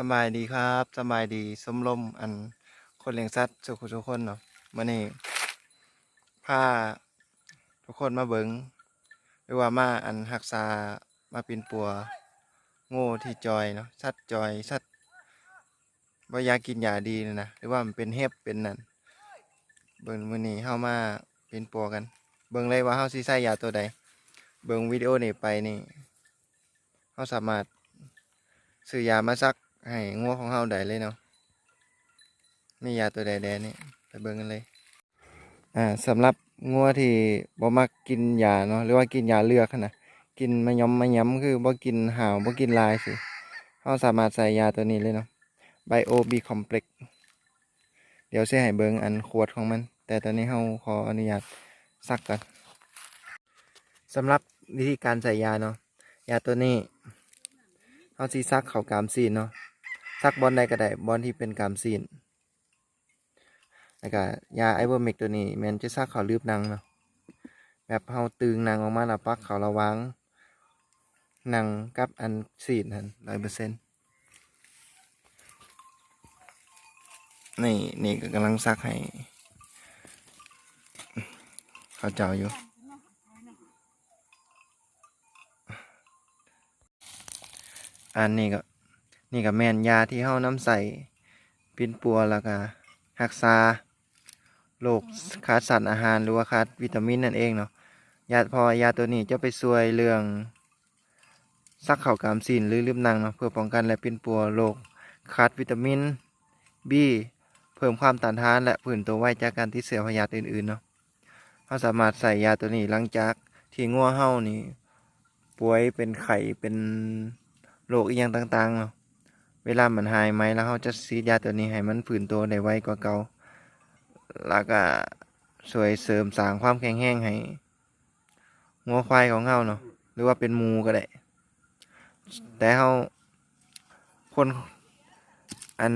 สบายดีครับสบายดีสมลมอันคนเลี้ยงสัตว์สุขทุกคนเนาะมื่อนี้พาทุกคนมาเบิงหรือว่ามาอันรักษามาปินปัว โง่ที่จอยเนาะสัตว์จอยสัตว์บ่อยากินยาดีนะนะหรือว่ามันเป็นเห็บเป็นนั่นเบิ่งมือนี้เฮามาปินปัวกัน เบิ่งเลยว่าเฮาสิใช้ยาตัวใด เบิ่งวิดีโอนี้ไปนี่เฮาสามารถซื้อยามาซัก ให้งัวของเฮาได้เลยเนาะมียาตัวใดแดนี่ไปเบิ่งกันเลย อ่าสำหรับงัวที่บ่มักกินยาเนาะหรือว่ากินยาเลือกนะกินมะยอมมะยำคือบ่กินหาวบ่กินลายสิเฮาสามารถใส่ยาตัวนี้เลยเนาะ Bio B Complex เดี๋ยวเสิให้เบิ่งอันขวดของมัน แต่ตอนนี้เฮาขออนุญาตซักก่อนสำหรับวิธีการใส่ยาเนาะยาตัวนี้เอาซีซักเขากามซีนเนาะ ซักบอลใดก็ได้บอลที่เป็นกามซีนแล้วก็ยาไอเบอร์เมกตัวนี้แมนจะซักเขาลืบนังเนาะแบบเฮาตึงนังออกมาแล้วปักเขาระวังนังกับอันซีนหันร้อยเปอร์เซ็นต์นี่นี่ก็กำลังซักให้เขาเจ้าอยู่อันนี้ก็ นี่ก็แม่นยาที่เฮาน้ำใส่ปินปัวแล้วก็รักษาโรคขาดสารอาหารหรือว่าขาดวิตามินนั่นเองเนาะยาพอยาตัวนี้จะไปช่วยเรื่องซักเข่ากามซีนหรือลืมหนังเนาะเพื่อป้องกันและปินปัวโรคขาดวิตามิน B เพิ่มความต้านทานและผื่นตัวไวจากการติดเชื้อพยาธิอื่นๆเนาะเราสามารถใส่ยาตัวนี้หลังจากที่งัวเฮานี่ป่วยเป็นไข้เป็นโรคอีหยังต่างๆเนาะ เวลามันหายไหมแล้วเขาจะซีดยาตัวนี้ให้มันฝืนตัวได้ไวกว่าเก่าแล้วก็ช่วยเสริมสร้างความแข็งแรงให้งัวควายของเฮาเนาะหรือว่าเป็นมูก็ได้แต่เฮาคนอัน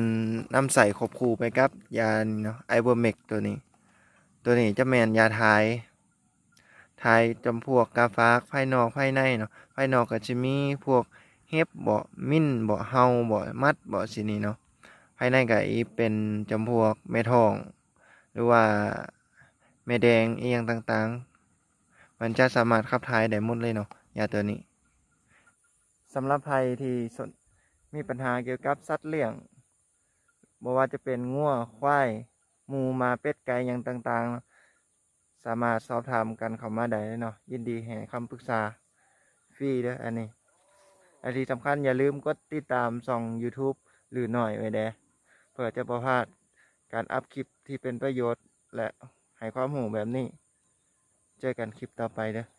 น้ำใส่ขบคู่ไปกับยาเนาะไอเบอร์เมกตัวนี้ ตัวนี้จะแมนยาทายทายจำพวกกาฟากภายนอกภายในเนาะภายนอกก็จะมีพวก เห็บบาะมิ้นบาะเฮาบาะมัดบาะสินี่เนาะภายในก็อีเป็นจำพวกแม่ทอง หรือว่าแม่แดงอีหยังต่างๆ มันจะสามารถขับถ่ายได้หมดเลยเนาะยาตัวนี้สำหรับใครที่สนมีปัญหาเกี่ยวกับสัตว์เลี้ยงบ่ว่าจะเป็นงัวควายหมูมาเป็ดไก่หยังต่างๆ สามารถสอบถามกันเข้ามาได้เลยเนาะยินดีให้คำปรึกษาฟรีเด้ออันนี้ อันที่สำคัญอย่าลืมกดติดตามช่อง YouTube หรือหน่อยไว้แดเพื่อจะประพลาดการอัพคลิปที่เป็นประโยชน์ และให้ความหูแบบนี้ เจอกันคลิปต่อไปเด้อ